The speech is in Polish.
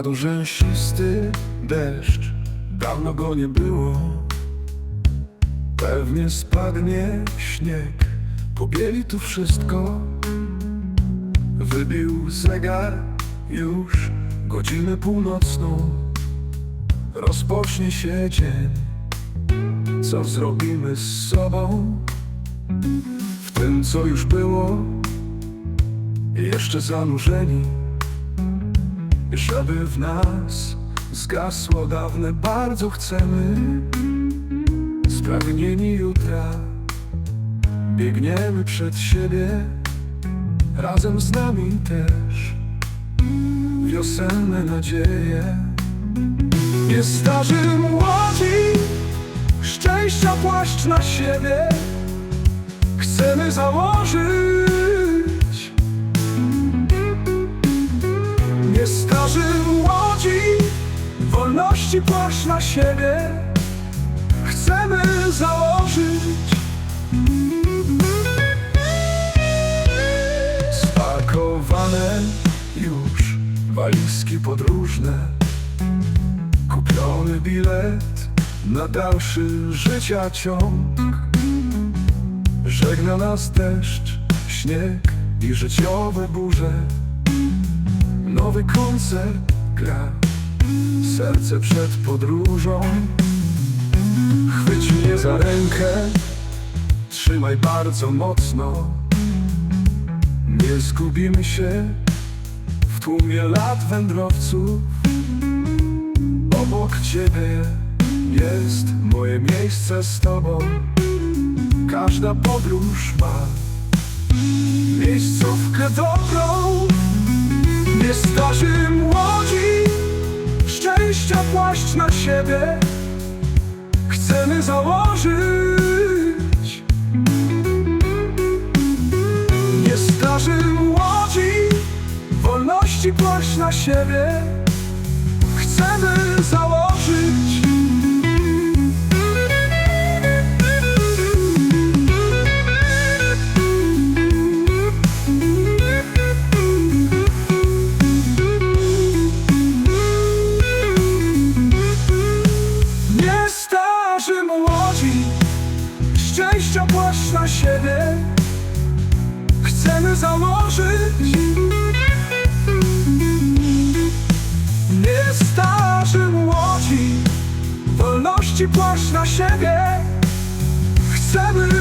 Padł rzęsisty deszcz, dawno go nie było. Pewnie spadnie śnieg, pobieli tu wszystko. Wybił zegar już godzinę północną. Rozpocznie się dzień, co zrobimy z sobą? W tym, co już było, jeszcze zanurzeni. Żeby w nas zgasło dawne. Bardzo chcemy. Spragnieni jutra. Biegniemy przed siebie. Razem z nami też. Wiosenne nadzieje Nie starzy młodzi. Szczęścia płaszcz na siebie. Chcemy założyć wolności płaszcz na siebie Chcemy założyć. Spakowane już walizki podróżne. Kupiony bilet na dalszy życia ciąg. Żegna nas deszcz, śnieg i życiowe burze. Nowy koncert gra Serce przed podróżą. Chwyć mnie za rękę. Trzymaj bardzo mocno. Nie zgubimy się W tłumie lat wędrowców. Obok ciebie jest moje miejsce z tobą. Każda podróż ma Miejscówkę dobrą. Nie starzy młodzi Szczęścia płaszcz na siebie Chcemy założyć. Nie starzy młodzi Wolności płaszcz na siebie Chcemy założyć Szczęścia płaszcz na siebie. Chcemy założyć. Nie starzy młodzi Wolności płaszcz na siebie. Chcemy